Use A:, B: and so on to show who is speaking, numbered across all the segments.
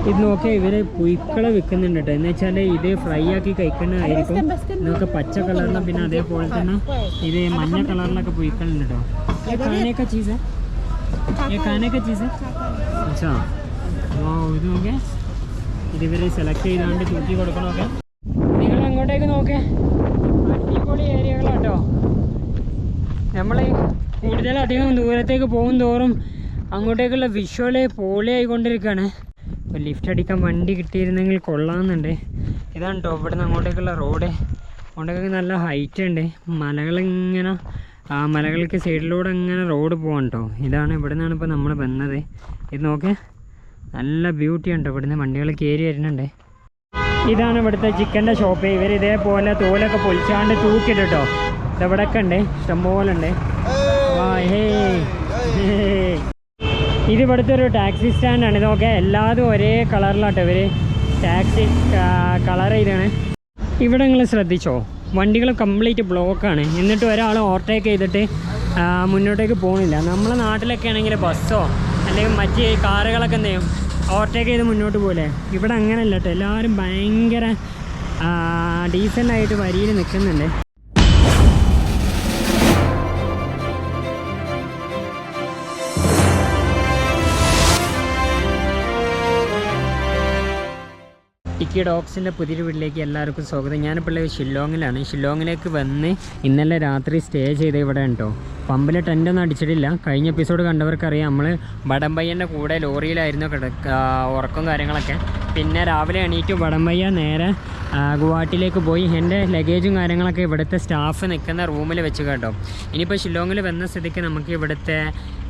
A: ഇത് നോക്കിയാൽ ഇവർ പുയ്ക്കളെ വിൽക്കുന്നുണ്ട് കേട്ടോ എന്ന് വെച്ചാൽ ഇത് ഫ്രൈ ആക്കി കഴിക്കുന്നതായിരിക്കും നിങ്ങൾക്ക് പച്ച കളറിലും പിന്നെ അതേപോലെ തന്നെ ഇത് മഞ്ഞ കളറിലൊക്കെ പുയ്ക്കളുണ്ട് കേട്ടോ ഇത് നോക്കേ. ഇത് ഇവർ സെലക്ട് ചെയ്താണ്ട് തൂക്കി കൊടുക്കണമൊക്കെ നിങ്ങൾ അങ്ങോട്ടേക്ക് നോക്കേ. അടിപൊളി ഏരിയകളാട്ടോ നമ്മൾ കൂടുതലധികം ദൂരത്തേക്ക് പോകും തോറും അങ്ങോട്ടേക്കുള്ള വിഷ്വലേ പോളി ആയിക്കൊണ്ടിരിക്കുകയാണ് ഇപ്പോൾ ലിഫ്റ്റ് അടിക്കാൻ വണ്ടി കിട്ടിയിരുന്നെങ്കിൽ കൊള്ളാമെന്നുണ്ട്. ഇതാണ് കേട്ടോ ഇവിടുന്ന് അങ്ങോട്ടേക്കുള്ള റോഡ് അങ്ങോട്ടേക്ക് നല്ല ഹൈറ്റ് ഉണ്ട്. മലകളിങ്ങനെ ആ മലകൾക്ക് സൈഡിലൂടെ ഇങ്ങനെ റോഡ് പോകാൻ കേട്ടോ ഇതാണ് ഇവിടെ നിന്നാണ് ഇപ്പോൾ നമ്മൾ വന്നത്. ഇത് നോക്കേ. നല്ല ബ്യൂട്ടി ഉണ്ട് ഇവിടുന്ന്? വണ്ടികൾ കയറി വരുന്നുണ്ട്. ഇതാണ് ഇവിടുത്തെ ചിക്കന്റെ ഷോപ്പ് ഇവർ ഇതേപോലെ തോലൊക്കെ പൊളിച്ചാണ്ട് തൂക്കിട്ടോ ഇതെവിടെയൊക്കെ ഉണ്ട്. ഇഷ്ടംപോലെ ഉണ്ട്. ഹേ ഹേ. ഇത് ഇവിടുത്തെ ഒരു ടാക്സി സ്റ്റാൻഡാണ്. ഇതൊക്കെ എല്ലാതും ഒരേ കളറിലാട്ടോ ഇവർ ടാക്സി കളർ ചെയ്താണ് ഇവിടെ നിങ്ങൾ ശ്രദ്ധിച്ചോ? വണ്ടികൾ കംപ്ലീറ്റ് ബ്ലോക്കാണ്. എന്നിട്ട് ഒരാൾ ഓവർടേക്ക് ചെയ്തിട്ട് മുന്നോട്ടേക്ക് പോകുന്നില്ല നമ്മളെ നാട്ടിലൊക്കെ ആണെങ്കിൽ ബസ്സോ അല്ലെങ്കിൽ മറ്റ് കാറുകളൊക്കെ എന്ത് ഓവർടേക്ക് ചെയ്ത് മുന്നോട്ട് പോലെ ഇവിടെ അങ്ങനെയല്ല കേട്ടോ എല്ലാവരും ഭയങ്കര ഡീസന്റായിട്ട് വരിയിൽ നിൽക്കുന്നുണ്ട്. ടിക്കി ഡോക്സിന്റെ പുതിയൊരു വീട്ടിലേക്ക് എല്ലാവർക്കും സ്വാഗതം. ഞാനിപ്പോൾ ഷില്ലോങ്ങിലാണ്. ഷില്ലോങ്ങിലേക്ക് വന്ന് ഇന്നലെ രാത്രി സ്റ്റേ ചെയ്ത് ഇവിടെ ഉണ്ടോ പമ്പിൽ ടെന്റൊന്നും അടിച്ചിട്ടില്ല. കഴിഞ്ഞ എപ്പിസോഡ് കണ്ടവർക്കറിയാം നമ്മൾ വടംപയ്യന്റെ കൂടെ ലോറിയിലായിരുന്നു കിടക്ക ഉറക്കം കാര്യങ്ങളൊക്കെ. പിന്നെ രാവിലെ എണീറ്റ് വടംപയ്യ നേരെ ഗുവാഹട്ടിയിലേക്ക് പോയി. എന്റെ ലഗേജും കാര്യങ്ങളൊക്കെ ഇവിടുത്തെ സ്റ്റാഫ് നിൽക്കുന്ന റൂമിൽ വെച്ച് കേട്ടോ. ഇനിയിപ്പോൾ ഷില്ലോങ്ങിൽ വന്ന സ്ഥിതിക്ക് നമുക്ക് ഇവിടുത്തെ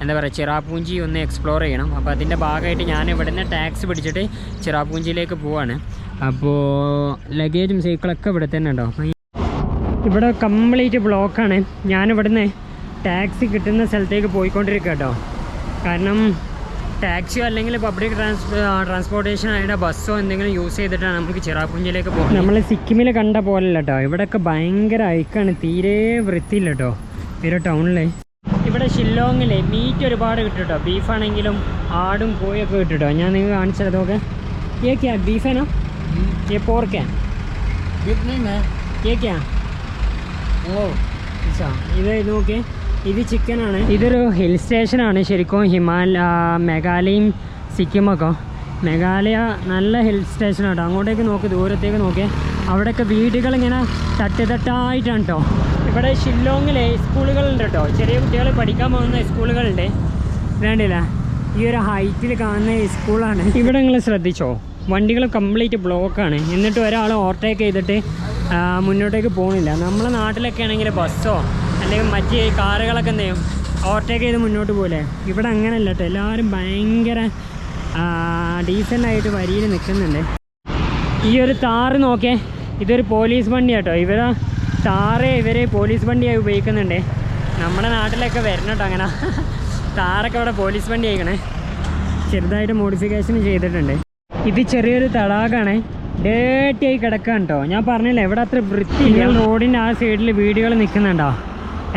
A: എന്താ പറയുക ചിറാപൂഞ്ചി ഒന്ന് എക്സ്പ്ലോർ ചെയ്യണം. അപ്പോൾ അതിന്റെ ഭാഗമായിട്ട് ഞാൻ ഇവിടുന്ന് ടാക്സ് പിടിച്ചിട്ട് ചിറാപൂഞ്ചിയിലേക്ക് പോവാണ്. അപ്പോൾ ലഗേജും സൈക്കിളൊക്കെ ഇവിടെ തന്നെ ഉണ്ടോ? ഇവിടെ കംപ്ലീറ്റ് ബ്ലോക്കാണ് ഞാനിവിടുന്ന് ടാക്സി കിട്ടുന്ന സ്ഥലത്തേക്ക് പോയിക്കൊണ്ടിരിക്കുക കേട്ടോ കാരണം ടാക്സിയോ അല്ലെങ്കിൽ പബ്ലിക് ട്രാൻസ്പോർട്ടേഷൻ അതിന്റെ ബസ്സോ എന്തെങ്കിലും യൂസ് ചെയ്തിട്ടാണ് നമുക്ക് ചിറാപ്പുഞ്ചിയിലേക്ക് പോകുന്നത് നമ്മൾ സിക്കിമിൽ കണ്ട പോലല്ല കേട്ടോ ഇവിടെയൊക്കെ ഭയങ്കര ഐക്കാണ് തീരെ വൃത്തിയില്ല കേട്ടോ തീരെ ടൗണിൽ ഇവിടെ ഷില്ലോങ്ങിൽ മീറ്റ് ഒരുപാട് കിട്ടും കേട്ടോ ബീഫാണെങ്കിലും ആടും കോഴിയൊക്കെ കിട്ടും കേട്ടോ ഞാൻ നിങ്ങൾ കാണിച്ചതൊക്കെ ഏക്കെയാ ബീഫേനോ ये पोर्क है
B: बीफ नहीं है
A: ये क्या
B: वो
A: अच्छा ഇത് നോക്കിയേ ഇത് ചിക്കനാണ് ഇതൊരു ഹിൽ സ്റ്റേഷനാണ് ശരിക്കും ഹിമാല മേഘാലയയും സിക്കിമൊക്കെ മേഘാലയ നല്ല ഹിൽ സ്റ്റേഷനാണ് അങ്ങോട്ടേക്ക് നോക്ക് ദൂരത്തേക്ക് നോക്കിയേ അവിടെയൊക്കെ വീടുകൾ ഇങ്ങനെ തട്ട് തട്ടായിട്ടാണ് കേട്ടോ ഇവിടെ ഷില്ലോങ്ങിലെ സ്കൂളുകളുണ്ട് കേട്ടോ ചെറിയ കുട്ടികൾ പഠിക്കാൻ പോകുന്ന സ്കൂളുകളുണ്ട് വേണ്ടില്ല ഈ ഒരു ഹൈറ്റിൽ കാണുന്ന ഈ സ്കൂളാണ് ഇവിടെ നിങ്ങൾ ശ്രദ്ധിച്ചോ വണ്ടികൾ കംപ്ലീറ്റ് ബ്ലോക്കാണ് എന്നിട്ട് ഒരാൾ ഓവർടേക്ക് ചെയ്തിട്ട് മുന്നോട്ടേക്ക് പോകുന്നില്ല നമ്മളെ നാട്ടിലൊക്കെ ആണെങ്കിൽ ബസ്സോ അല്ലെങ്കിൽ മറ്റ് കാറുകളൊക്കെ എന്ത് ചെയ്യും? ഓവർടേക്ക് ചെയ്ത് മുന്നോട്ട് പോലെ ഇവിടെ അങ്ങനെയല്ല കേട്ടോ എല്ലാവരും ഭയങ്കര ഡീസന്റായിട്ട് വരിയിൽ നിൽക്കുന്നുണ്ട്. ഈ ഒരു താറ് നോക്കേ ഇതൊരു പോലീസ് വണ്ടി കേട്ടോ ഇവരെ താറ് ഇവർ പോലീസ് വണ്ടിയായി ഉപയോഗിക്കുന്നുണ്ട്. നമ്മുടെ നാട്ടിലൊക്കെ വരണം കേട്ടോ അങ്ങനെ. താറൊക്കെ ഇവിടെ പോലീസ് വണ്ടി ആയിക്കണേ. ചെറുതായിട്ട് മോഡിഫിക്കേഷൻ ചെയ്തിട്ടുണ്ട്. ഇത് ചെറിയൊരു തടാകമാണ്. ഡേട്ടിയായി കിടക്കാൻ കേട്ടോ ഞാൻ പറഞ്ഞില്ലേ ഇവിടെ അത്ര വൃത്തി റോഡിന്റെ ആ സൈഡിൽ വീടുകൾ നിൽക്കുന്നുണ്ടോ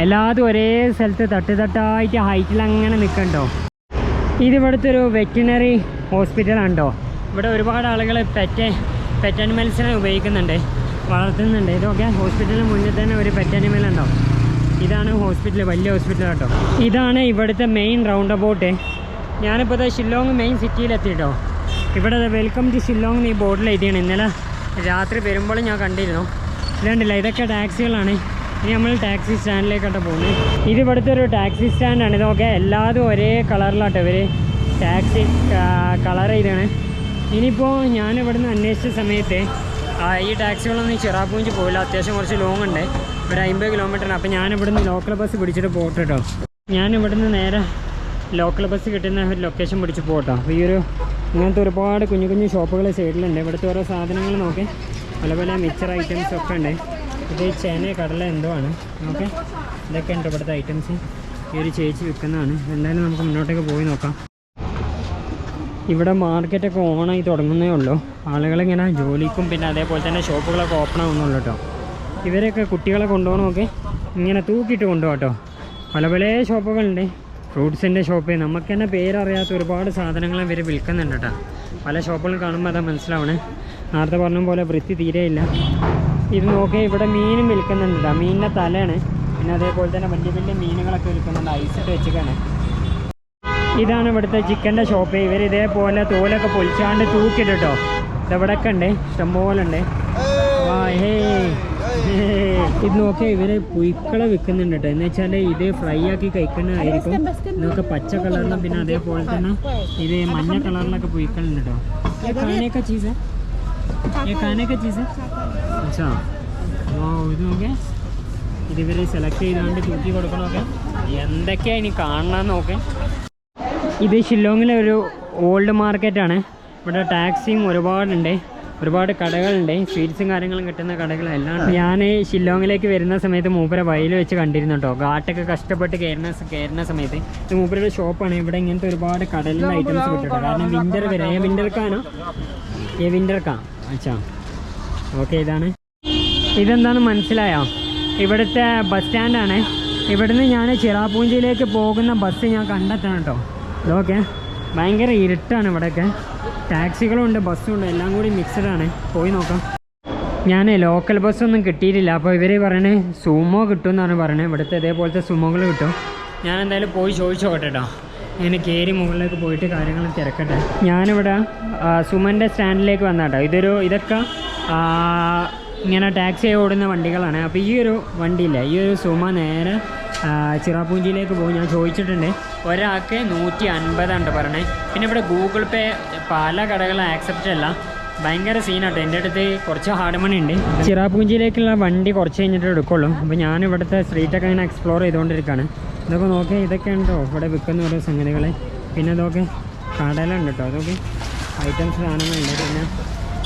A: എല്ലാതും ഒരേ സ്ഥലത്ത് തട്ട് തട്ടായിട്ട് ഹൈറ്റിൽ അങ്ങനെ നിൽക്കണ്ടോ ഇത് ഇവിടുത്തെ ഒരു വെറ്റിനറി ഹോസ്പിറ്റലാണോ ഇവിടെ ഒരുപാട് ആളുകൾ പെറ്റ് പെറ്റ് അനിമൽസിനെ ഉപയോഗിക്കുന്നുണ്ട് വളർത്തുന്നുണ്ട്. ഇതൊക്കെ ഹോസ്പിറ്റലിന് മുന്നിൽ തന്നെ ഒരു പെറ്റ് അനിമൽ ഉണ്ടോ? ഇതാണ് ഹോസ്പിറ്റൽ വലിയ ഹോസ്പിറ്റൽ കേട്ടോ ഇതാണ് ഇവിടുത്തെ മെയിൻ റൗണ്ട് അബൌട്ട് ഞാനിപ്പോൾ ഷില്ലോങ് മെയിൻ സിറ്റിയിലെത്തിട്ടോ ഇവിടെ വെൽക്കം ടു ഷില്ലോങ് ഈ ബോർഡിൽ എഴുതിയാണ്. ഇന്നലെ രാത്രി വരുമ്പോൾ ഞാൻ കണ്ടിരുന്നു. ഇതുണ്ടല്ല ഇതൊക്കെ ടാക്സികളാണ്. ഇനി നമ്മൾ ടാക്സി സ്റ്റാൻഡിലേക്കാട്ട് പോകുന്നത് ഇത് ഇവിടുത്തെ ഒരു ടാക്സി സ്റ്റാൻഡാണ്. ഇതൊക്കെ എല്ലാതും ഒരേ കളറിലാട്ടോ ഇവർ ടാക്സി കളർ ചെയ്താണ് ഇനിയിപ്പോൾ ഞാൻ ഇവിടുന്ന് അന്വേഷിച്ച സമയത്ത് ഈ ടാക്സികളൊന്നും ചിറാപ്പൂഞ്ച് പോയില്ല അത്യാവശ്യം കുറച്ച് ലോങ് ഉണ്ട്. ഒരു അമ്പത് കിലോമീറ്ററാണ് അപ്പോൾ ഞാൻ ഇവിടുന്ന് ലോക്കൽ ബസ് പിടിച്ചിട്ട് പോട്ടെ കേട്ടോ ഞാൻ ഇവിടുന്ന് നേരെ ലോക്കൽ ബസ് കിട്ടുന്ന ഒരു ലൊക്കേഷൻ പിടിച്ച് പോകട്ടോ അപ്പോൾ ഈ ഒരു ഇങ്ങനത്തെ ഒരുപാട് കുഞ്ഞു കുഞ്ഞു ഷോപ്പുകൾ സൈഡിലുണ്ട്. ഇവിടുത്തെ ഓരോ സാധനങ്ങൾ നോക്കി. പല പല മിക്സർ ഐറ്റംസ് ഒക്കെ ഉണ്ട്. ഇത് ചേന കടല എന്തോ ആണ്. ഓക്കെ ഇതൊക്കെ ഉണ്ട് ഇവിടുത്തെ ഐറ്റംസ് ഈ ഒരു ചേച്ചി വിൽക്കുന്നതാണ്. എന്തായാലും നമുക്ക് മുന്നോട്ടേക്ക് പോയി നോക്കാം. ഇവിടെ മാർക്കറ്റൊക്കെ ഓണായി തുടങ്ങുന്നേ ഉള്ളൂ. ആളുകളിങ്ങനെ ജോലിക്കും പിന്നെ അതേപോലെ തന്നെ ഷോപ്പുകളൊക്കെ ഓപ്പൺ ആവുന്നുള്ളൂ കേട്ടോ. ഇവരൊക്കെ കുട്ടികളെ കൊണ്ടുപോകണമൊക്കെ ഇങ്ങനെ തൂക്കിയിട്ട് കൊണ്ടുപോകാം കേട്ടോ. പല പല ഷോപ്പുകളുണ്ട്. ഫ്രൂട്ട്സിന്റെ ഷോപ്പ്. നമുക്ക് തന്നെ പേരറിയാത്ത ഒരുപാട് സാധനങ്ങൾ ഇവർ വിൽക്കുന്നുണ്ട് കേട്ടോ. പല ഷോപ്പുകളും കാണുമ്പോൾ അതാ മനസ്സിലാവണേ. നേരത്തെ പറഞ്ഞ പോലെ വൃത്തി തീരെയില്ല ഇത് നോക്കിയാൽ ഇവിടെ മീനും വിൽക്കുന്നുണ്ട് കേട്ടോ. മീനിന്റെ തലയാണ്. പിന്നെ അതേപോലെ തന്നെ വലിയ വലിയ മീനുകളൊക്കെ വിൽക്കുന്നുണ്ട്. ഐസിട്ട് വെച്ചിട്ടാണ് ഇതാണ് ഇവിടുത്തെ ചിക്കന്റെ ഷോപ്പ്. ഇവർ ഇതേപോലെ തോലൊക്കെ പൊളിച്ചാണ്ട് തൂക്കിട്ടോ ഇതെവിടെയൊക്കെ ഉണ്ട്? ഇഷ്ടംപോലെ ഉണ്ട്. വാ, ഹേ. ഇത് നോക്കിയാൽ ഇവർ പുയ്ക്കളെ വിൽക്കുന്നുണ്ട് കേട്ടോ എന്ന് വെച്ചാൽ ഇത് ഫ്രൈ ആക്കി കഴിക്കുന്നതായിരിക്കും ഇതൊക്കെ പച്ച കളറിലും പിന്നെ അതേപോലെ തന്നെ ഇത് മഞ്ഞ കളറിലൊക്കെ പുയ്ക്കളുണ്ട് കേട്ടോ കാനൊക്കെ ചീസ് കാനൊക്കെ ചീസ് അച്ഛാ. ഇത് നോക്കിയേ. ഇത് ഇവർ സെലക്ട് ചെയ്തുകൊണ്ട് തൂക്കി കൊടുക്കണമൊക്കെ എന്തൊക്കെയാ ഇനി കാണണമെന്ന് നോക്കേ. ഇത് ഷില്ലോങ്ങിലെ ഒരു ഓൾഡ് മാർക്കറ്റാണ് ഇവിടെ ടാക്സിയും ഒരുപാടുണ്ട്. ഒരുപാട് കടകളുണ്ട്. സ്വീറ്റ്സും കാര്യങ്ങളും കിട്ടുന്ന കടകളെല്ലാം ഞാൻ ഷില്ലോങ്ങിലേക്ക് വരുന്ന സമയത്ത് മൂപ്പരെ വയൽ വെച്ച് കണ്ടിരുന്നു കേട്ടോ ഘാട്ടൊക്കെ കഷ്ടപ്പെട്ട് കയറുന്ന കയറുന്ന സമയത്ത് ഇത് മൂപ്പരുടെ ഷോപ്പാണ്. ഇവിടെ ഇങ്ങനത്തെ ഒരുപാട് കടലിന്റെ ഐറ്റംസ് കിട്ടും കാരണം വിന്റർ വരെ. ഏ വിന്റർക്കാണോ ഏ വിന്റർക്കാ അച്ഛാ. ഓക്കെ ഇതാണ്. ഇതെന്താണെന്ന് മനസ്സിലായോ? ഇവിടുത്തെ ബസ് സ്റ്റാൻഡാണ് ഇവിടുന്ന് ഞാൻ ചിറാപൂഞ്ചിയിലേക്ക് പോകുന്ന ബസ് ഞാൻ കണ്ടെത്തണം കേട്ടോ ഇതൊക്കെ ഭയങ്കര ഇരുട്ടാണ് ഇവിടെയൊക്കെ. ടാക്സികളും ഉണ്ട് ബസ്സും ഉണ്ട് എല്ലാം കൂടി മിക്സഡ് ആണ്. പോയി നോക്കാം. ഞാൻ ലോക്കൽ ബസ്സൊന്നും കിട്ടിയിട്ടില്ല. അപ്പോൾ ഇവർ പറയണേ സുമോ കിട്ടുമെന്നാണ് പറയണത് ഇവിടുത്തെ ഇതേപോലത്തെ സുമോകൾ കിട്ടും. ഞാൻ എന്തായാലും പോയി ചോദിച്ചു നോക്കട്ടെ കേട്ടോ ഇങ്ങനെ കയറി മുകളിലേക്ക് പോയിട്ട് കാര്യങ്ങൾ തിരക്കട്ടെ. ഞാനിവിടെ സുമന്റെ സ്റ്റാൻഡിലേക്ക് വന്നാട്ടോ ഇതൊരു ഇതൊക്കെ ഇങ്ങനെ ടാക്സി ഓടുന്ന വണ്ടികളാണ്. അപ്പോൾ ഈ ഒരു വണ്ടിയില്ല. ഈ ഒരു സുമ നേരെ ചിറാപൂഞ്ചിയിലേക്ക് പോകും. ഞാൻ ചോദിച്ചിട്ടുണ്ട്. ഒരാൾക്ക് നൂറ്റി അൻപതാണ് പറയണേ. പിന്നെ ഇവിടെ ഗൂഗിൾ പേ പല കടകളും ആക്സെപ്റ്റ് അല്ല. ഭയങ്കര സീനാട്ടോ എന്റെ അടുത്ത് കുറച്ച് ഹാർഡ് മണി ഉണ്ട്. ചിറാപൂഞ്ചിയിലേക്കുള്ള വണ്ടി കുറച്ച് കഴിഞ്ഞിട്ട് എടുക്കുള്ളൂ. അപ്പോൾ ഞാൻ ഇവിടുത്തെ സ്ട്രീറ്റൊക്കെ ഇങ്ങനെ എക്സ്പ്ലോർ ചെയ്തുകൊണ്ടിരിക്കുകയാണ് ഇതൊക്കെ നോക്കി ഇതൊക്കെ ഉണ്ടോ? ഇവിടെ വിൽക്കുന്ന ഓരോ സംഗതികൾ പിന്നെ ഇതൊക്കെ കടലുണ്ട് കേട്ടോ അതൊക്കെ ഐറ്റംസ് സാധനങ്ങളുണ്ട്. പിന്നെ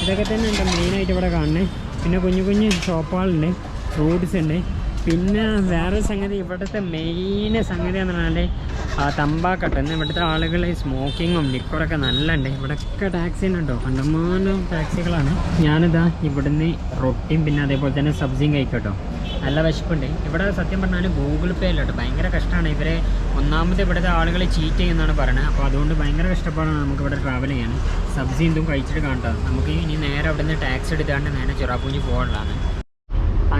A: ഇതൊക്കെ തന്നെ ഉണ്ട്? മെയിനായിട്ട് ഇവിടെ കാണുന്നത്. പിന്നെ കുഞ്ഞു കുഞ്ഞു ഷോപ്പുകളുണ്ട് ഫ്രൂട്ട്സ് ഉണ്ട്. പിന്നെ വേറെ സംഗതി ഇവിടുത്തെ മെയിൻ സംഗതി എന്ന് പറഞ്ഞാൽ തമ്പാക്കട്ട. എന്നാൽ ഇവിടുത്തെ ആളുകൾ സ്മോക്കിങ്ങും ലിക്കറൊക്കെ നല്ല ഉണ്ട് ഇവിടെയൊക്കെ ടാക്സി ഉണ്ടോ കണ്ടമാനം ടാക്സികളാണ് ഞാനിതാ ഇവിടുന്ന് റൊട്ടിയും പിന്നെ അതേപോലെ തന്നെ സബ്സിയും കഴിക്കട്ടോ. നല്ല വിശപ്പുണ്ട്. ഇവിടെ സത്യം പറഞ്ഞാൽ ഗൂഗിൾ പേ അല്ല കേട്ടോ. ഭയങ്കര കഷ്ടമാണ് ഇവരെ ഒന്നാമത് ഇവിടുത്തെ ആളുകൾ ചീറ്റ് ചെയ്യുന്നതാണ് പറയുന്നത് അപ്പോൾ അതുകൊണ്ട് ഭയങ്കര കഷ്ടപ്പാടാണ് നമുക്ക് ഇവിടെ ട്രാവൽ ചെയ്യാൻ. സബ്സി എന്തും കഴിച്ചിട്ട് കാണട്ടോ. നമുക്ക് ഇനി നേരെ അവിടുന്ന് ടാക്സി എടുത്താണ്ട് നേരെ ചിറാപ്പൂഞ്ചി പോകാനുള്ളതാണ്.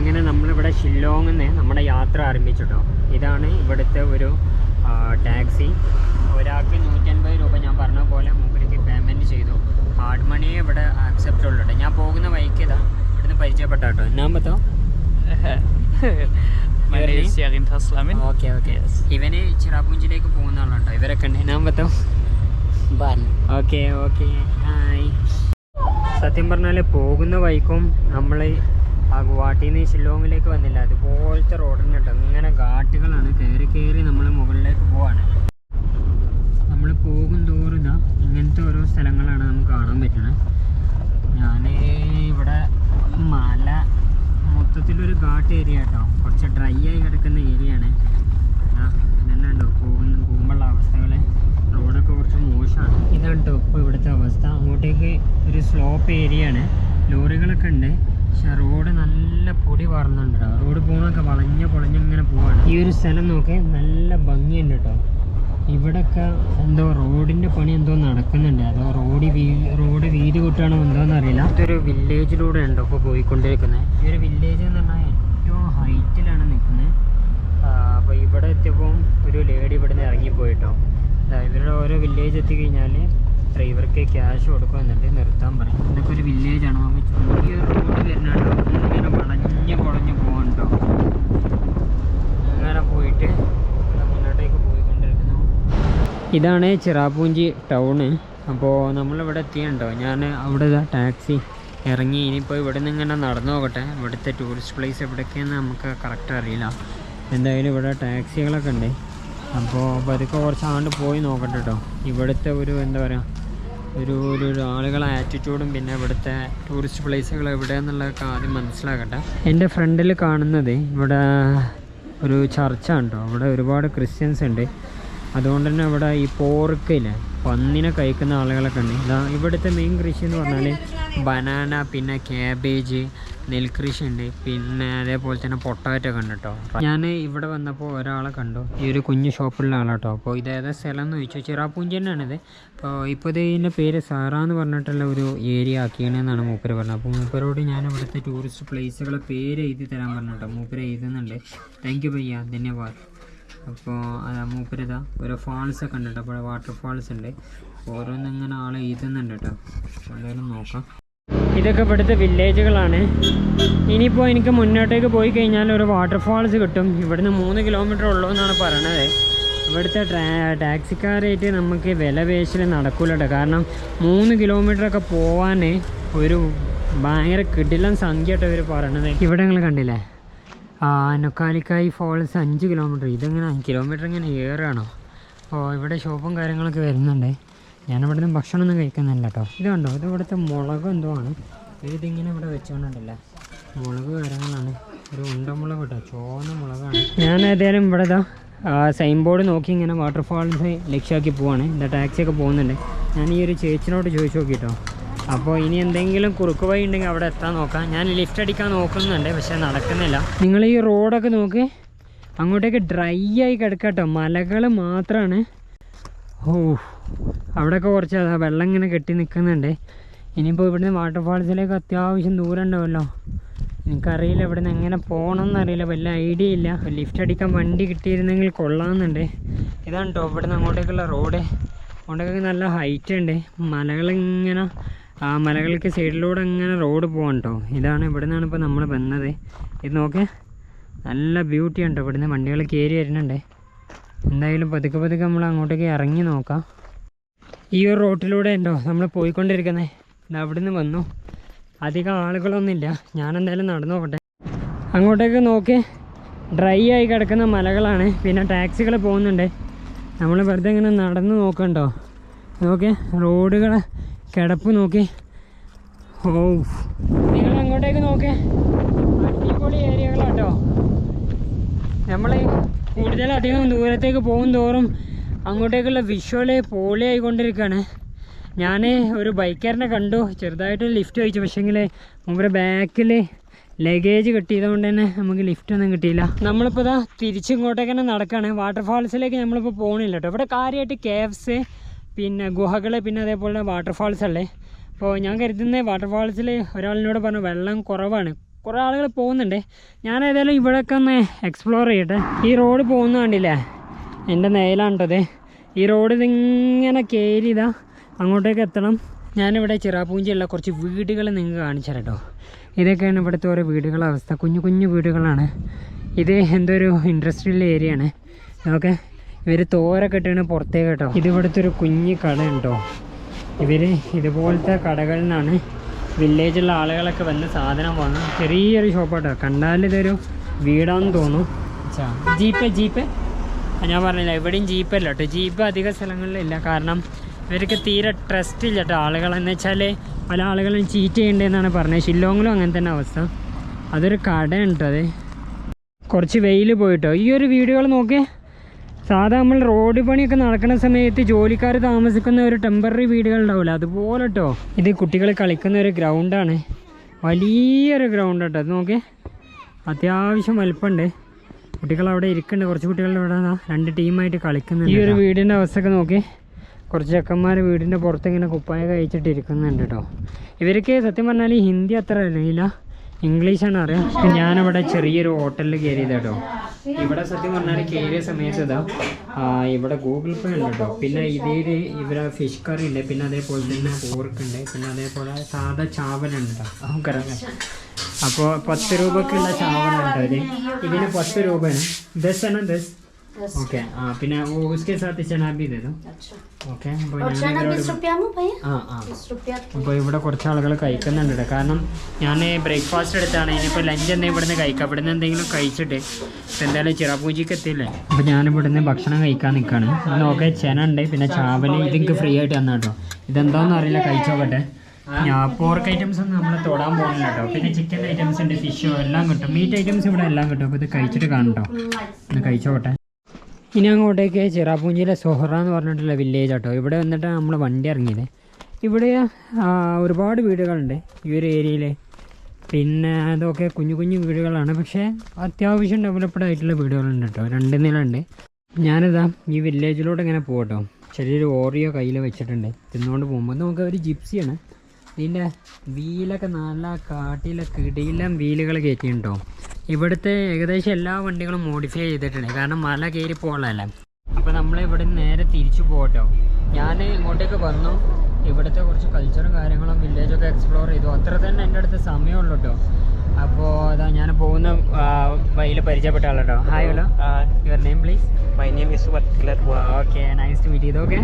A: അങ്ങനെ നമ്മളിവിടെ ഷില്ലോങ്ങിൽ നിന്ന് നമ്മുടെ യാത്ര ആരംഭിച്ചു കേട്ടോ ഇതാണ് ഇവിടുത്തെ ഒരു ടാക്സി. ഒരാൾക്ക് നൂറ്റൻപത് രൂപ ഞാൻ പറഞ്ഞ പോലെ മുമ്പിലേക്ക് പേയ്മെന്റ് ചെയ്തു. ഹാർഡ് മണിയെ ഇവിടെ ആക്സെപ്റ്റ് ഉള്ളൂ കേട്ടോ. ഞാൻ പോകുന്ന വഴിക്ക് ഇതാ ഇവിടുന്ന് പരിചയപ്പെട്ട കേട്ടോ ഞാൻ പറ്റോ
C: Taslamin.
A: Okay okay. ഇവന് ചിറാപൂഞ്ചിലേക്ക് പോകുന്ന ആളുണ്ടോ ഇവരൊക്കെ ഉണ്ട്. ഞാൻ പറ്റോ
B: Ban.
A: Okay okay. ഹായ് സത്യം പറഞ്ഞാൽ പോകുന്ന വഴിക്കും നമ്മൾ ആ ഗുവാഹട്ടിയിൽ നിന്ന് ഷില്ലോങ്ങിലേക്ക് വന്നില്ല. അതുപോലത്തെ റോഡിന് കേട്ടോ ഇങ്ങനെ ഘാട്ടുകളാണ് കയറി കയറി നമ്മൾ മുകളിലേക്ക് പോവാണ്. നമ്മൾ പോകും തോറും ഇങ്ങനത്തെ ഓരോ സ്ഥലങ്ങളാണ് നമുക്ക് കാണാൻ പറ്റുന്നത് ഞാൻ ഇവിടെ മല മൊത്തത്തിലൊരു ഘാട്ട് ഏരിയ കേട്ടോ കുറച്ച് ഡ്രൈ ആയി കിടക്കുന്ന ഏരിയ ആണ് ഇതന്നെ പോകുന്ന പോകുമ്പോഴുള്ള അവസ്ഥകൾ റോഡൊക്കെ കുറച്ച് മോശമാണ് ഇതാണ് കേട്ടോ ഇപ്പോൾ ഇവിടുത്തെ അവസ്ഥ. അങ്ങോട്ടേക്ക് ഒരു സ്ലോപ്പ് ഏരിയ ആണ് ലോറികളൊക്കെ ഉണ്ട് പക്ഷെ റോഡ് നല്ല പൊടി വാർന്നുണ്ട് കേട്ടോ റോഡ് പോകുന്നൊക്കെ വളഞ്ഞ പൊളഞ്ഞ് ഇങ്ങനെ പോവാണ്. ഈ ഒരു സ്ഥലം നോക്കി നല്ല ഭംഗിയുണ്ട് കേട്ടോ ഇവിടൊക്കെ എന്തോ റോഡിന്റെ പണി എന്തോ നടക്കുന്നുണ്ട്. അതോ റോഡ് റോഡ് വീതി കൂട്ടാണോ എന്തോന്ന് അറിയില്ല ഇതൊരു വില്ലേജിലൂടെ ഉണ്ടോ ഇപ്പോൾ പോയിക്കൊണ്ടിരിക്കുന്നത് ഈ ഒരു വില്ലേജ് എന്ന് പറഞ്ഞാൽ ഏറ്റവും ഹൈറ്റിലാണ് നിൽക്കുന്നത് അപ്പോൾ ഇവിടെ എത്തിയപ്പോൾ ഒരു ലേഡി ഇവിടെ നിന്ന് ഇറങ്ങിപ്പോയിട്ടോ ഇവരുടെ ഓരോ വില്ലേജ് എത്തിക്കഴിഞ്ഞാൽ ഡ്രൈവർക്ക് ക്യാഷ് കൊടുക്കുന്നുണ്ട് നിർത്താൻ പറയും. ഇതൊക്കെ ഒരു വില്ലേജാണ് നമുക്ക് ഈ റോഡ് വരുന്നുണ്ടോ. ഇങ്ങനെ വളഞ്ഞ് കുളഞ്ഞ് പോകണ്ടോ? അങ്ങനെ പോയിട്ട് മുന്നോട്ടേക്ക് പോയിക്കൊണ്ടിരിക്കുന്നു. ഇതാണ് ചിറാപൂഞ്ചി ടൗണ് അപ്പോൾ നമ്മളിവിടെ എത്തിയുണ്ടോ? ഞാൻ അവിടെ ടാക്സി ഇറങ്ങി. ഇനിയിപ്പോൾ ഇവിടെ നിന്ന് ഇങ്ങനെ നടന്നു നോക്കട്ടെ. ഇവിടുത്തെ ടൂറിസ്റ്റ് പ്ലേസ് എവിടെയൊക്കെയെന്ന് നമുക്ക് കറക്റ്റ് അറിയില്ല. എന്തായാലും ഇവിടെ ടാക്സികളൊക്കെ ഉണ്ട്. അപ്പോൾ പതുക്കെ കുറച്ച് ആണ്ട് പോയി നോക്കട്ടെ കേട്ടോ ഇവിടുത്തെ ഒരു എന്താ പറയുക ഒരു ഒരു ആളുകളെ ആറ്റിറ്റ്യൂഡും പിന്നെ ഇവിടുത്തെ ടൂറിസ്റ്റ് പ്ലേസുകൾ എവിടെയെന്നുള്ളതൊക്കെ ആദ്യം മനസ്സിലാക്കട്ടെ. എന്റെ ഫ്രണ്ടിൽ കാണുന്നത് ഇവിടെ ഒരു ചർച്ച ഉണ്ടോ അവിടെ ഒരുപാട് ക്രിസ്ത്യൻസ് ഉണ്ട്. അതുകൊണ്ട് തന്നെ ഇവിടെ ഈ പോർക്കിൽ പന്നിനെ കഴിക്കുന്ന ആളുകളൊക്കെ ഉണ്ട്. ഇതാ ഇവിടുത്തെ മെയിൻ കൃഷി എന്ന് പറഞ്ഞാൽ ബനാന പിന്നെ ക്യാബേജ് നെൽകൃഷി ഉണ്ട് പിന്നെ അതേപോലെ തന്നെ പൊട്ടാറ്റോ ഒക്കെ ഞാൻ ഇവിടെ വന്നപ്പോൾ ഒരാളെ കണ്ടു. ഈ ഒരു കുഞ്ഞു ഷോപ്പുള്ള ആളാട്ടോ. അപ്പോൾ ഇത് ഏതാ സ്ഥലം എന്ന് ചോദിച്ചു. ചിറാപ്പൂഞ്ചി തന്നെയാണിത് അപ്പോൾ ഇപ്പോൾ ഇത് ഇതിന്റെ പേര് സാറ എന്ന് പറഞ്ഞിട്ടുള്ള ഒരു ഏരിയ ആക്കിയണെന്നാണ് മൂപ്പര് പറഞ്ഞത്. അപ്പോൾ മൂപ്പരോട് ഞാൻ ഇവിടുത്തെ ടൂറിസ്റ്റ് പ്ലേസുകളെ പേര് എഴുതി തരാൻ പറഞ്ഞിട്ടോ. മൂപ്പര് എഴുതുന്നുണ്ട്. താങ്ക് യു ഭയ്യ ധന്യവാദ്. അപ്പോൾ മൂപ്പരിതാ ഓരോ ഫാൾസ് ഒക്കെ ഉണ്ട് കേട്ടോ അപ്പോൾ വാട്ടർ ഫാൾസ് ഉണ്ട്. ഓരോന്നിങ്ങനെ ആളെ എഴുതുന്നുണ്ട് കേട്ടോ എന്തായാലും നോക്കാം. ഇതൊക്കെ ഇവിടുത്തെ വില്ലേജുകളാണ് ഇനിയിപ്പോൾ എനിക്ക് മുന്നോട്ടേക്ക് പോയി കഴിഞ്ഞാൽ ഒരു വാട്ടർഫാൾസ് കിട്ടും. ഇവിടുന്ന് മൂന്ന് കിലോമീറ്റർ ഉള്ളൂ എന്നാണ് പറയണത്. ഇവിടുത്തെ ടാക്സിക്കാരായിട്ട് നമുക്ക് വില പേശൽ നടക്കൂല കേട്ടോ കാരണം മൂന്ന് കിലോമീറ്ററൊക്കെ പോവാൻ ഒരു ഭയങ്കര കിടിലൻ സംഖ്യ ഇവർ പറയണത്. ഇവിടെ നിങ്ങൾ കണ്ടില്ലേ? നൊക്കാലിക്കായി ഫോൾസ് അഞ്ച് കിലോമീറ്റർ ഇതെങ്ങനെ കിലോമീറ്റർ ഇങ്ങനെ ഏറുകയാണോ ഓ ഇവിടെ ഷോപ്പും കാര്യങ്ങളൊക്കെ വരുന്നുണ്ട്. ഞാൻ ഭക്ഷണം നിന്ന് ഭക്ഷണമൊന്നും കഴിക്കുന്നില്ല കേട്ടോ ഇത് കണ്ടോ? ഇത് ഇവിടുത്തെ മുളക് എന്തോ ആണ്. ഇതിങ്ങനെ ഇവിടെ വെച്ചോണ്ടല്ലേ മുളക് കാര്യങ്ങളാണ്. ഒരു ഉണ്ടമുളക് കേട്ടോ ചുവന്ന മുളകാണ്. ഞാൻ ഏതായാലും ഇവിടെ സൈൻ ബോർഡ് നോക്കി ഇങ്ങനെ വാട്ടർഫാൾസ് ലക്ഷ്യമാക്കി പോവാണ്. എന്താ ടാക്സി ഒക്കെ പോകുന്നുണ്ട്. ഞാൻ ഈ ഒരു ചേച്ചിനോട് ചോദിച്ചു നോക്കിട്ടോ അപ്പോൾ ഇനി എന്തെങ്കിലും കുറുക്ക് വഴി ഉണ്ടെങ്കിൽ അവിടെ എത്താൻ നോക്കാം. ഞാൻ ലിഫ്റ്റ് അടിക്കാൻ നോക്കുന്നുണ്ട് പക്ഷേ നടക്കുന്നില്ല. നിങ്ങൾ ഈ റോഡൊക്കെ നോക്ക്. അങ്ങോട്ടേക്ക് ഡ്രൈ ആയി കിടക്കട്ടോ മലകൾ മാത്രമാണ് ഓ അവിടെയൊക്കെ കുറച്ച് വെള്ളം ഇങ്ങനെ കെട്ടി നിൽക്കുന്നുണ്ട് ഇനിയിപ്പോൾ ഇവിടുന്ന് വാട്ടർഫാൾസിലേക്ക് അത്യാവശ്യം ദൂരം ഉണ്ടാവുമല്ലോ എനിക്കറിയില്ല ഇവിടുന്ന് എങ്ങനെ പോകണം എന്നറിയില്ല വല്ല ഐഡിയ ഇല്ല. ലിഫ്റ്റ് അടിക്കാൻ വണ്ടി കിട്ടിയിരുന്നെങ്കിൽ കൊള്ളാമെന്നുണ്ട്. ഇതാണ് കേട്ടോ ഇവിടുന്ന് അങ്ങോട്ടേക്കുള്ള റോഡ് അങ്ങോട്ടേക്ക് നല്ല ഹൈറ്റ് ഉണ്ട്. മലകളിങ്ങനെ ആ മലകൾക്ക് സൈഡിലൂടെ ഇങ്ങനെ റോഡ് പോകാൻ കേട്ടോ ഇതാണ് ഇവിടെ നിന്നാണ് ഇപ്പോൾ നമ്മൾ വന്നത്. ഇത് നോക്ക്. നല്ല ബ്യൂട്ടി കേട്ടോ ഇവിടുന്ന് വണ്ടികൾ കയറി വരുന്നുണ്ട്. എന്തായാലും പതുക്കെ പതുക്കെ നമ്മൾ അങ്ങോട്ടേക്ക് ഇറങ്ങി നോക്കാം. ഈ ഒരു റോട്ടിലൂടെ ഉണ്ടോ? നമ്മൾ പോയിക്കൊണ്ടിരിക്കുന്നത് ഇത് നിന്ന് വന്നു. അധികം ആളുകളൊന്നുമില്ല. ഞാൻ എന്തായാലും നടന്നു നോക്കട്ടെ അങ്ങോട്ടേക്ക് നോക്കി. ഡ്രൈ ആയി കിടക്കുന്ന മലകളാണ്. പിന്നെ ടാക്സികൾ പോകുന്നുണ്ട്. നമ്മൾ വെറുതെ ഇങ്ങനെ നടന്ന് നോക്കണ്ടോ? നോക്കി. റോഡുകൾ കിടപ്പ് നോക്കി. ഓ. നിങ്ങൾ അങ്ങോട്ടേക്ക് നോക്കി. അടിപൊളി ഏരിയകളാട്ടോ. നമ്മൾ കൂടുതലധികം ദൂരത്തേക്ക് പോകും തോറും അങ്ങോട്ടേക്കുള്ള വിഷ്വൽ പോളി ആയിക്കൊണ്ടിരിക്കുകയാണ്. ഞാൻ ഒരു ബൈക്കറിനെ കണ്ടു. ചെറുതായിട്ട് ലിഫ്റ്റ് ചോദിച്ചു. പക്ഷേങ്കിൽ നമ്മുടെ ബാക്കിൽ ലഗേജ് കിട്ടിയതുകൊണ്ട് തന്നെ നമുക്ക് ലിഫ്റ്റ് ഒന്നും കിട്ടിയില്ല. നമ്മളിപ്പോൾ ഇതാ തിരിച്ചിങ്ങോട്ടേക്ക് തന്നെ നടക്കുകയാണ് വാട്ടർഫാൾസിലേക്ക് നമ്മളിപ്പോൾ പോകണില്ല കേട്ടോ ഇവിടെ കാര്യമായിട്ട് കേവ്സ് പിന്നെ ഗുഹകൾ പിന്നെ അതേപോലെ വാട്ടർഫാൾസ് അല്ലേ അപ്പോൾ ഞാൻ കരുതുന്നത് വാട്ടർഫാൾസിൽ ഒരാളിനോട് പറഞ്ഞു വെള്ളം കുറവാണ്. കുറേ ആളുകൾ പോകുന്നുണ്ട്. ഞാൻ ഏതായാലും ഇവിടെയൊക്കെ ഒന്ന് എക്സ്പ്ലോർ ചെയ്യട്ടെ. ഈ റോഡ് പോകുന്ന കണ്ടില്ലേ? എന്റെ നേലാണ്ടത് ഈ റോഡ് ഇതിങ്ങനെ കയറി ഇതാ അങ്ങോട്ടേക്ക് എത്തണം. ഞാനിവിടെ ചിറാപൂഞ്ചിയുള്ള കുറച്ച് വീടുകൾ നിങ്ങൾക്ക് കാണിച്ചു തരട്ടോ ഇതൊക്കെയാണ് ഇവിടുത്തെ ഓരോ വീടുകളുടെ അവസ്ഥ. കുഞ്ഞു കുഞ്ഞു വീടുകളാണ്. ഇത് എന്തോ ഒരു ഇൻഡസ്ട്രിയൽ ഏരിയ ആണ്. ഓക്കെ ഇവർ തോരൊക്കെ ഇട്ടാണ് പുറത്തേക്ക് കേട്ടോ. ഇത് ഇവിടുത്തെ ഒരു കുഞ്ഞു കട ഉണ്ടോ? ഇവർ ഇതുപോലത്തെ കടകളിൽ നിന്നാണ് വില്ലേജുള്ള ആളുകളൊക്കെ വന്ന് സാധനം വാങ്ങും. ചെറിയൊരു ഷോപ്പാട്ടോ കണ്ടാൽ ഇതൊരു വീടാന്ന് തോന്നും. ജീപ്പ് ജീപ്പ് ഞാൻ പറഞ്ഞില്ല എവിടെയും ജീപ്പ് അല്ല കേട്ടോ ജീപ്പ് അധിക സ്ഥലങ്ങളിലില്ല കാരണം ഇവർക്ക് തീരെ ട്രസ്റ്റ് ഇല്ല കേട്ടോ ആളുകളെന്ന് വെച്ചാൽ പല ആളുകളും ചീറ്റ് ചെയ്യണ്ടെന്നാണ് പറഞ്ഞത്. ഷില്ലോങ്ങിലും അങ്ങനെ തന്നെ അവസ്ഥ. അതൊരു കടയാണ് കേട്ടോ അത്. കുറച്ച് വെയിൽ പോയിട്ടോ. ഈ ഒരു വീടുകൾ നോക്കിയേ സാധാ നമ്മൾ റോഡ് പണിയൊക്കെ നടക്കുന്ന സമയത്ത് ജോലിക്കാർ താമസിക്കുന്ന ഒരു ടെമ്പററി വീടുകൾ ഉണ്ടാവില്ല അതുപോലെ കേട്ടോ ഇത് കുട്ടികൾ കളിക്കുന്ന ഒരു ഗ്രൗണ്ടാണ് വലിയൊരു ഗ്രൗണ്ട് കേട്ടോ അത് നോക്കി. അത്യാവശ്യം വലുപ്പമുണ്ട് കുട്ടികൾ അവിടെ ഇരിക്കുന്നുണ്ട് കുറച്ച് കുട്ടികൾ ഇവിടെ രണ്ട് ടീമായിട്ട് കളിക്കുന്നുണ്ട് ഈ ഒരു വീടിന്റെ അവസ്ഥയൊക്കെ നോക്കി. കുറച്ച് ചെക്കന്മാർ വീടിന്റെ പുറത്ത് ഇങ്ങനെ കുപ്പായ കഴിച്ചിട്ട് ഇരിക്കുന്നുണ്ട് കേട്ടോ ഇവർക്ക് സത്യം പറഞ്ഞാൽ ഹിന്ദി അത്ര അറിയില്ല. ഇംഗ്ലീഷാണ് അറിയാം. ഞാനവിടെ ചെറിയൊരു ഹോട്ടലിൽ കയറിയത് കേട്ടോ ഇവിടെ സത്യം പറഞ്ഞാൽ കയറിയ സമയത്ത് ഇതാ ഇവിടെ ഗൂഗിൾ പേ ഉണ്ട് കേട്ടോ. പിന്നെ ഇതിൽ ഇവിടെ ഫിഷ് കറി ഉണ്ട് പിന്നെ അതേപോലെ തന്നെ പോർക്ക് ഉണ്ട് പിന്നെ അതേപോലെ സാധാ ചാവലുണ്ട് കേട്ടോ. നമുക്കറിയാം അപ്പോൾ പത്ത് രൂപക്കുള്ള ചാവലുണ്ട് ഇത്. ഇതിന് പത്ത് രൂപയാണ്. ദസ് ആണ് ദസ് ഓക്കെ ആ പിന്നെ वो उसके साथ चना भी दे दो ഓക്കെ അപ്പോൾ
D: और
A: ഞാൻ
D: चना
A: ഇതിനോട്
D: बीस रुपया में भैया
A: ആ ആ
D: बीस रुपया
A: അപ്പോൾ ഇവിടെ കുറച്ച് ആളുകൾ കഴിക്കുന്നുണ്ട് കേട്ടോ. കാരണം ഞാൻ ബ്രേക്ക്ഫാസ്റ്റ് എടുത്താണ് ഇനിയിപ്പോൾ ലഞ്ച് എന്തെങ്കിലും ഇവിടുന്ന് കഴിക്കാം ഇവിടുന്ന് എന്തെങ്കിലും കഴിച്ചിട്ട് ഇപ്പം എന്തായാലും ചിറാപൂജിക്ക് എത്തിയില്ലേ അപ്പോൾ ഞാൻ ഇവിടുന്ന് ഭക്ഷണം കഴിക്കാൻ നിൽക്കുകയാണ് നോക്കെ ചെന ഉണ്ട് പിന്നെ ചാവല് ഇതെനിക്ക് ഫ്രീ ആയിട്ട് തന്നാ കേട്ടോ ഇതെന്താണെന്ന് അറിയില്ല കഴിച്ചോക്കട്ടെ ഞാൻ പോർക്ക് ഐറ്റംസ് ഒന്നും നമ്മൾ തൊടാൻ പോകുന്നില്ല കേട്ടോ പിന്നെ ചിക്കൻ ഐറ്റംസ് ഉണ്ട് ഫിഷോ എല്ലാം കിട്ടും മീറ്റ് ഐറ്റംസ് ഇവിടെ എല്ലാം കിട്ടും അപ്പോൾ ഇത് കഴിച്ചിട്ട് കാണും കേട്ടോ ഒന്ന് കഴിച്ചോട്ടെ ഇനി അങ്ങോട്ടേക്ക് ചിറാപൂഞ്ചിയിലെ സൊഹറ എന്ന് പറഞ്ഞിട്ടുള്ള വില്ലേജ് ആട്ടോ. ഇവിടെ വന്നിട്ട് നമ്മൾ വണ്ടി ഇറങ്ങിയത്. ഇവിടെ ഒരുപാട് വീടുകളുണ്ട് ഈ ഒരു ഏരിയയിൽ പിന്നെ അതൊക്കെ കുഞ്ഞു കുഞ്ഞു വീടുകളാണ്. പക്ഷേ അത്യാവശ്യം ഡെവലപ്ഡ് ആയിട്ടുള്ള വീടുകളുണ്ട് കേട്ടോ. രണ്ട് നിലയുണ്ട്. ഞാനിതാ ഈ വില്ലേജിലോട്ട് ഇങ്ങനെ പോകട്ടോ ചെറിയൊരു ഓറിയോ കയ്യിൽ വെച്ചിട്ടുണ്ട്. തിന്നുകൊണ്ട് പോകുമ്പോൾ നമുക്ക് ഒരു ജിപ്സിയാണ്. ഇതിന്റെ വീലൊക്കെ നല്ല കാട്ടിലൊക്കെ ഇടയിലും വീലുകൾ കയറ്റിയിട്ടുണ്ടോ ഇവിടുത്തെ ഏകദേശം എല്ലാ വണ്ടികളും മോഡിഫൈ ചെയ്തിട്ടുണ്ട്. കാരണം മല കയറി പോകാനല്ലേ. അപ്പോൾ നമ്മൾ ഇവിടെ നേരെ തിരിച്ചു പോകട്ടോ. ഞാൻ ഇങ്ങോട്ടേക്ക് വന്നു. ഇവിടുത്തെ കുറച്ച് കൾച്ചറും കാര്യങ്ങളും വില്ലേജൊക്കെ എക്സ്പ്ലോർ ചെയ്തു. അത്ര തന്നെ എന്റെ അടുത്ത് സമയമുള്ളൂ കേട്ടോ അപ്പോൾ അതാ ഞാൻ പോകുന്ന വഴിയിൽ പരിചയപ്പെട്ട ആളാട്ടോ. Hi hello your name please
C: my name is
A: okay nice to meet ഇതൊക്കെ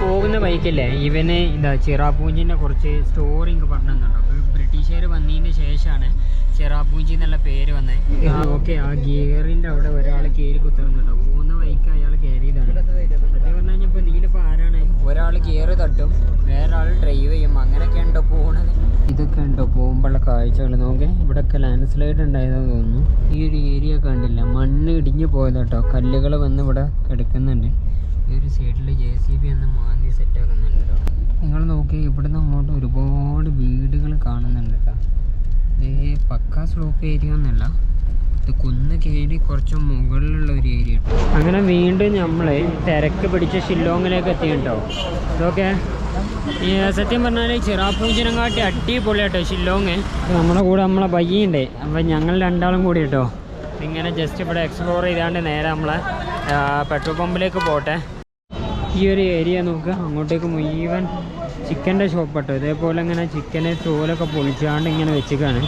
A: പോകുന്ന ബൈക്കല്ലേ ഇവന് എന്താ ചിറാപൂഞ്ചിന്റെ കുറച്ച് സ്റ്റോറി എനിക്ക് പറഞ്ഞു തന്നുണ്ടോ ബ്രിട്ടീഷുകാർ വന്നതിന് ശേഷമാണ് ചിറാപൂഞ്ചി എന്നുള്ള പേര് വന്നേ. ഓക്കെ ആ ഗിയറിന്റെ അവിടെ ഒരാൾ കയറി കുത്തുന്നുണ്ടോ പോകുന്ന വൈക്ക് അയാൾ കയറിയതാണ് സത്യം പറഞ്ഞു ഇതിലിപ്പോൾ ആരാണ് ഒരാൾ ഗിയർ തട്ടും വേറൊരാൾ ഡ്രൈവ് ചെയ്യും. അങ്ങനെയൊക്കെ ഉണ്ടോ പോകണത് ഇതൊക്കെ ഉണ്ടോ പോകുമ്പോഴുള്ള കാഴ്ചകൾ നോക്കേ. ഇവിടെയൊക്കെ ലാൻഡ് സ്ലൈഡ് ഉണ്ടായതെന്ന് തോന്നുന്നു. ഈ ഒരു ഏരിയ കണ്ടില്ല. മണ്ണ് ഇടിഞ്ഞു പോയത് കേട്ടോ കല്ലുകൾ വന്ന് ഇവിടെ കിടക്കുന്നുണ്ട്. ഈ ഒരു സൈഡിൽ ജെ സി ബി എന്ന് മാന്തി സെറ്റ് ആക്കുന്നുണ്ട് നിങ്ങൾ നോക്കി ഇവിടുന്ന് അങ്ങോട്ട് ഒരുപാട് വീടുകൾ കാണുന്നുണ്ട് കേട്ടോ ഇത് പക്ക സ്ലോപ്പ് ഏരിയ എന്നല്ല ഇത് കുന്ന് കയറി കുറച്ച് മുകളിലുള്ള ഒരു ഏരിയ അങ്ങനെ വീണ്ടും നമ്മൾ തിരക്ക് പിടിച്ച ഷില്ലോങ്ങിലേക്ക് എത്തി കേട്ടോ. ഇതൊക്കെ സത്യം പറഞ്ഞാൽ ചിറാപ്പൂഞ്ചിനെക്കാട്ടി അടിപൊളി കേട്ടോ ഷില്ലോങ്. നമ്മുടെ കൂടെ നമ്മളെ പയ്യുണ്ട് അപ്പം ഞങ്ങൾ രണ്ടാളും കൂടി കേട്ടോ. ഇങ്ങനെ ജസ്റ്റ് ഇവിടെ എക്സ്പ്ലോർ ചെയ്താണ്ട് നേരെ നമ്മളെ പെട്രോൾ പമ്പിലേക്ക് പോട്ടെ. ഈ ഒരു ഏരിയ നോക്കുക അങ്ങോട്ടേക്ക് മുഴുവൻ ചിക്കന്റെ ഷോപ്പ് കേട്ടോ ഇതേപോലെ ഇങ്ങനെ ചിക്കനെ തോലൊക്കെ പൊളിച്ചാണ്ട് ഇങ്ങനെ വെച്ചിക്കാണ്.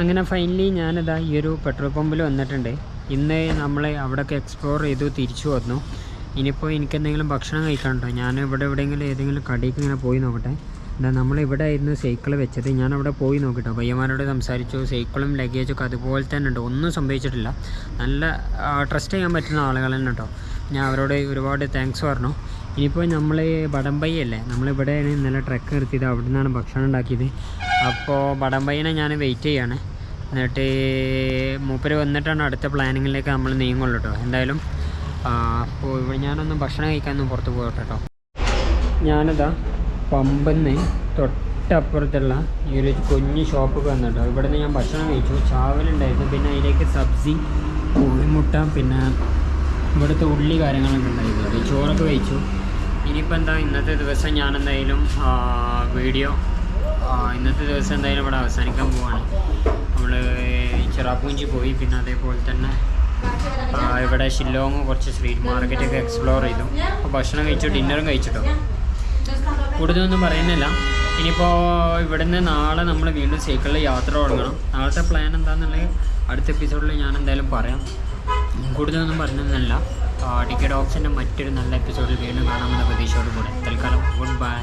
A: അങ്ങനെ ഫൈനലി ഞാനിതാ ഈ ഒരു പെട്രോൾ പമ്പിൽ വന്നിട്ടുണ്ട്. ഇന്ന് നമ്മൾ അവിടെയൊക്കെ എക്സ്പ്ലോർ ചെയ്തു തിരിച്ചു വന്നു. ഇനിയിപ്പോൾ എനിക്ക് എന്തെങ്കിലും ഭക്ഷണം കഴിക്കാനുണ്ടോ? ഞാൻ ഇവിടെ എവിടെയെങ്കിലും ഏതെങ്കിലും കടയ്ക്ക് ഇങ്ങനെ പോയി നോക്കട്ടെ. എന്താ നമ്മൾ ഇവിടെ ആയിരുന്നു സൈക്കിൾ വെച്ചത്. ഞാൻ അവിടെ പോയി നോക്കിട്ടോ. പയ്യന്മാരോട് സംസാരിച്ചു. സൈക്കിളും ലഗേജൊക്കെ അതുപോലെ തന്നെ ഉണ്ട്. ഒന്നും സംഭവിച്ചിട്ടില്ല. നല്ല ട്രസ്റ്റ് ചെയ്യാൻ പറ്റുന്ന ആളുകൾ തന്നെ കേട്ടോ ഞാൻ അവരോട് ഒരുപാട് താങ്ക്സ് പറഞ്ഞു. ഇനിയിപ്പോൾ നമ്മൾ ബടംബൈ അല്ലേ നമ്മളിവിടെയാണ് ഇന്നലെ ട്രക്ക് നിർത്തിയത് അവിടെ നിന്നാണ് ഭക്ഷണം ഉണ്ടാക്കിയത്. അപ്പോൾ ബടംബൈനെ ഞാൻ വെയിറ്റ് ചെയ്യാണ്. എന്നിട്ട് മൂപ്പര് വന്നിട്ടാണ് അടുത്ത പ്ലാനിങ്ങിലേക്ക് നമ്മൾ നീങ്ങുള്ളൂ കേട്ടോ എന്തായാലും അപ്പോൾ ഇവിടെ ഞാനൊന്ന് ഭക്ഷണം കഴിക്കാനൊന്നും പുറത്ത് പോകട്ടെ കേട്ടോ ഞാനിതാ പമ്പന്ന് തൊട്ടപ്പുറത്തുള്ള ഈ ഒരു കുഞ്ഞ് ഷോപ്പൊക്കെ വന്നിട്ടോ ഇവിടെ നിന്ന് ഞാൻ ഭക്ഷണം കഴിച്ചു. ചാവലുണ്ടായിരുന്നു പിന്നെ അതിലേക്ക് സബ്സി കോഴിമുട്ട പിന്നെ ഇവിടുത്തെ ഉള്ളി കാര്യങ്ങളൊക്കെ ഉണ്ടായിരുന്നു. ചോറൊക്കെ കഴിച്ചു. ഇനിയിപ്പോൾ എന്താ ഇന്നത്തെ ദിവസം ഞാൻ എന്തായാലും വീഡിയോ ഇന്നത്തെ ദിവസം എന്തായാലും ഇവിടെ അവസാനിക്കാൻ പോവാണ്. നമ്മൾ ചിറാപ്പൂഞ്ചി പോയി പിന്നെ അതേപോലെ തന്നെ ഇവിടെ ഷില്ലോങ് കുറച്ച് സ്ട്രീറ്റ് മാർക്കറ്റൊക്കെ എക്സ്പ്ലോർ ചെയ്തു. അപ്പോൾ ഭക്ഷണം കഴിച്ചു ഡിന്നറും കഴിച്ചിട്ടോ? കൂടുതലൊന്നും പറയുന്നില്ല. ഇനിയിപ്പോൾ ഇവിടുന്ന് നാളെ നമ്മൾ വീണ്ടും സൈക്കിളിൽ യാത്ര തുടങ്ങണം. നാളത്തെ പ്ലാൻ എന്താണെന്നുള്ളത് അടുത്ത എപ്പിസോഡിൽ ഞാൻ എന്തായാലും പറയാം. കൂടുതലൊന്നും പറഞ്ഞൊന്നുമല്ല ടിക്കറ്റ് ഓപ്ഷന്റെ മറ്റൊരു നല്ല എപ്പിസോഡിൽ വീണ്ടും കാണാമെന്ന പ്രതീക്ഷയോടുകൂടെ. തൽക്കാലം ഗുഡ് ബൈ